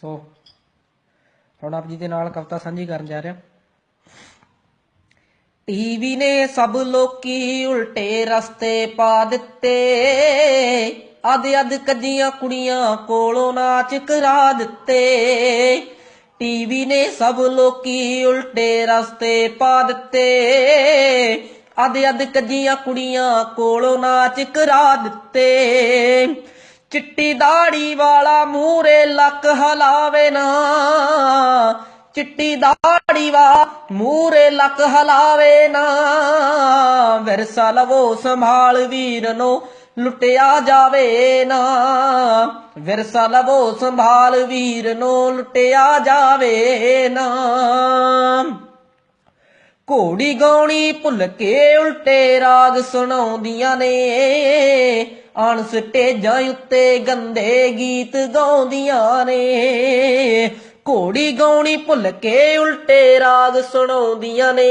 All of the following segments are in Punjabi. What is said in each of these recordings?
ਸੋ ਹੁਣ ਆਪ ਜੀ ਦੇ ਨਾਲ ਕਵਿਤਾ ਸਾਂਝੀ ਕਰਨ ਜਾ ਰਿਹਾ। ਟੀਵੀ ਨੇ ਸਭ ਲੋਕੀ ਉਲਟੇ ਰਸਤੇ ਪਾ ਦਿੱਤੇ। ਅਦ ਅਦ ਕੱਜੀਆਂ ਕੁੜੀਆਂ ਕੋਲੋਂ ਨਾਚ ਕਰਾ ਦਿੱਤੇ। ਟੀਵੀ ਨੇ ਸਭ ਲੋਕੀ ਉਲਟੇ ਰਸਤੇ ਪਾ ਦਿੱਤੇ। ਅਦ ਅਦ ਕੱਜੀਆਂ ਕੁੜੀਆਂ ਕੋਲੋਂ ਨਾਚ ਕਰਾ ਦਿੱਤੇ। ਚਿੱਟੀ ਦਾੜੀ ਵਾਲਾ ਮੂਰੇ ਲੱਕ ਹਲਾਵੇ ਨਾ। ਚਿੱਟੀ ਦਾੜੀ ਵਾ ਮੂਰੇ ਲੱਕ ਹਲਾਵੇ ਨਾ। ਵਿਰਸਾ ਲਵੋ ਸੰਭਾਲ ਵੀਰ ਨੂੰ ਲੁੱਟਿਆ ਜਾਵੇ ਨਾ। ਵਿਰਸਾ ਲਵੋ ਸੰਭਾਲ ਵੀਰ ਨੂੰ ਲੁੱਟਿਆ ਜਾਵੇ ਨਾ। ਘੋੜੀ ਗਾਉਣੀ ਭੁੱਲ ਕੇ ਉਲਟੇ ਰਾਗ ਸੁਣਾਉਂਦੀਆਂ ਨੇ। ਅਣ ਸਟੇਜਾਂ ਉੱਤੇ ਗੰਦੇ ਗੀਤ ਗਾਉਂਦੀਆਂ ਨੇ। ਘੋੜੀ ਗਾਉਣੀ ਭੁੱਲ ਕੇ ਉਲਟੇ ਰਾਗ ਸੁਣਾਉਂਦੀਆਂ ਨੇ।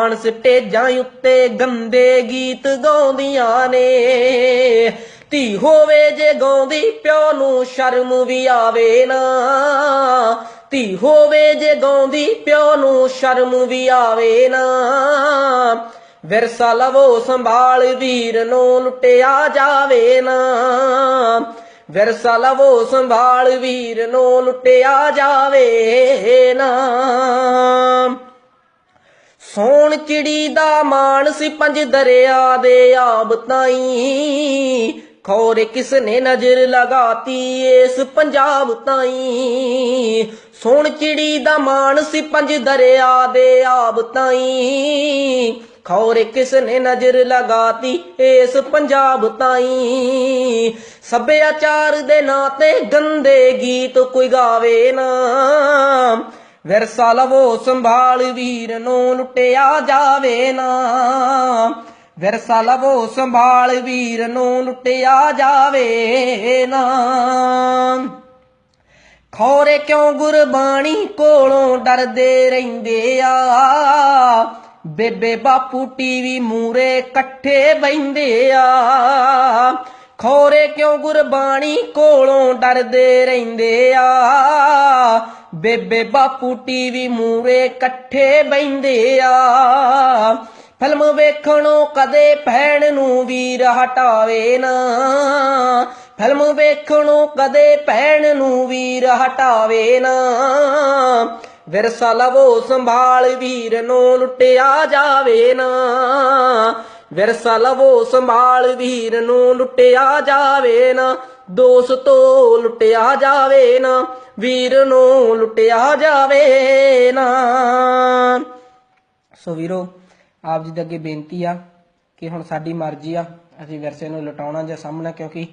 ਅਣ ਸਟੇਜਾਂ ਉੱਤੇ ਗੰਦੇ ਗੀਤ ਗਾਉਂਦੀਆਂ ਨੇ। ਧੀ ਹੋਵੇ ਜੇ ਗਾਉਂਦੀ ਪਿਓ ਨੂੰ ਸ਼ਰਮ ਵੀ ਆਵੇ ਨਾ। ਧੀ ਹੋਵੇ ਜੇ ਗਾਉਂਦੀ ਪਿਓ ਨੂੰ ਸ਼ਰਮ ਵੀ ਆਵੇ ਨਾ। ਵਿਰਸਾ ਲਵੋ ਸੰਭਾਲ ਵੀਰ ਨੂੰ ਲੁੱਟਿਆ ਜਾਵੇ ਨਾ। ਵਿਰਸਾ ਲਵੋ ਸੰਭਾਲ ਵੀਰ ਨੂੰ ਲੁੱਟਿਆ ਜਾਵੇ ਨਾ। ਸੋਣ ਚਿੜੀ ਦਾ ਮਾਣ ਸੀ ਪੰਜ ਦਰਿਆ ਦੇ ਆਬ ਤਾਈ। ਖੋਰ ਕਿਸ ਨੇ ਨਜ਼ਰ ਲਗਾਤੀ ਇਸ ਪੰਜਾਬ ਤਾਈ। ਸੋਣ ਚਿੜੀ ਦਾ ਮਾਣ ਸੀ ਪੰਜ ਦਰਿਆ ਦੇ ਆਬ ਤਾਈ। ਖੋਰੇ ਕਿਸ ਨੇ ਨਜ਼ਰ ਲਗਾਤੀ? ਇਸ ਪੰਜਾਬ ਤਾਈ ਸੱਭਿਆਚਾਰ ਦੇ ਨਾਂ ਤੇ ਗੰਦੇ ਗੀਤ ਕੋਈ ਗਾਵੇ ਨਾ। ਵਿਰਸਾ ਲਵੋ, ਸੰਭਾਲ ਵੀਰ ਨੂੰ ਲੁੱਟਿਆ ਜਾਵੇ ਨਾ। ਵਿਰਸਾ ਲਵੋ, ਸੰਭਾਲ ਵੀਰ ਨੂੰ ਲੁੱਟਿਆ ਜਾਵੇ ਨਾ। ਖੋਰੇ ਕਿਉਂ ਗੁਰਬਾਣੀ ਕੋਲੋਂ ਡਰਦੇ ਰਹਿੰਦੇ ਆ? ਬੇਬੇ ਬਾਪੂ ਟੀਵੀ ਮੂਰੇ ਇਕੱਠੇ ਬੈੰਦੇ ਆ। ਖੋਰੇ ਕਿਉਂ ਗੁਰਬਾਣੀ ਕੋਲੋਂ ਡਰਦੇ ਰਹਿੰਦੇ ਆ? ਬੇਬੇ ਬਾਪੂ ਟੀਵੀ ਮੂਰੇ ਇਕੱਠੇ ਬੈੰਦੇ ਆ। ਫਿਲਮ ਵੇਖਣੋਂ ਕਦੇ ਭੈਣ ਨੂੰ ਵੀਰ ਹਟਾਵੇ ਨਾ। ਫਿਲਮ ਵੇਖਣੋਂ ਕਦੇ ਭੈਣ ਨੂੰ ਵੀਰ ਹਟਾਵੇ ਨਾ। ਵਿਰਸਾ ਲਵੋ ਸੰਭਾਲ ਵੀਰ ਨੂੰ ਲੁੱਟਿਆ ਜਾਵੇ ਨਾ। ਵਿਰਸਾ ਲਵੋ ਸੰਭਾਲ ਵੀਰ ਨੂੰ ਲੁੱਟਿਆ ਜਾਵੇ ਨਾ। ਦੋਸਤੋ ਲੁੱਟਿਆ ਜਾਵੇ ਨਾ। ਵੀਰ ਨੂੰ ਲੁੱਟਿਆ ਜਾਵੇ ਨਾ। ਸੋ ਵੀਰੋ, ਆਪ ਜੀ ਦੇ ਅੱਗੇ ਬੇਨਤੀ ਆ ਕਿ ਹੁਣ ਸਾਡੀ ਮਰਜ਼ੀ ਆ, ਅਸੀਂ ਵਿਰਸੇ ਨੂੰ ਲਟਾਉਣਾ ਜਾਂ ਸਾਹਮਣਾ, ਕਿਉਂਕਿ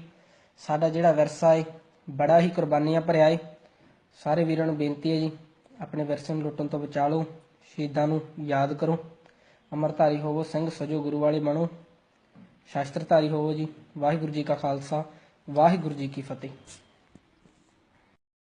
ਸਾਡਾ ਜਿਹੜਾ ਵਿਰਸਾ ਏ, ਬੜਾ ਹੀ ਕੁਰਬਾਨੀਆਂ ਭਰਿਆ ਏ। ਸਾਰੇ ਵੀਰਾਂ ਨੂੰ ਬੇਨਤੀ ਹੈ ਜੀ ਆਪਣੇ ਵਿਰਸੇ ਨੂੰ ਲੁੱਟਣ ਤੋਂ ਬਚਾ ਲਓ, ਸ਼ਹੀਦਾਂ ਨੂੰ ਯਾਦ ਕਰੋ। ਅਮਰਧਾਰੀ ਹੋਵੋ, ਸਿੰਘ ਸਜੋ ਗੁਰੂ ਵਾਲੇ ਬਣੋ। ਸ਼ਾਸਤਰਧਾਰੀ ਹੋਵੋ ਜੀ, ਵਾਹਿਗੁਰੂ ਜੀ ਕਾ ਖਾਲਸਾ, ਵਾਹਿਗੁਰੂ ਜੀ ਕੀ ਫਤਿਹ।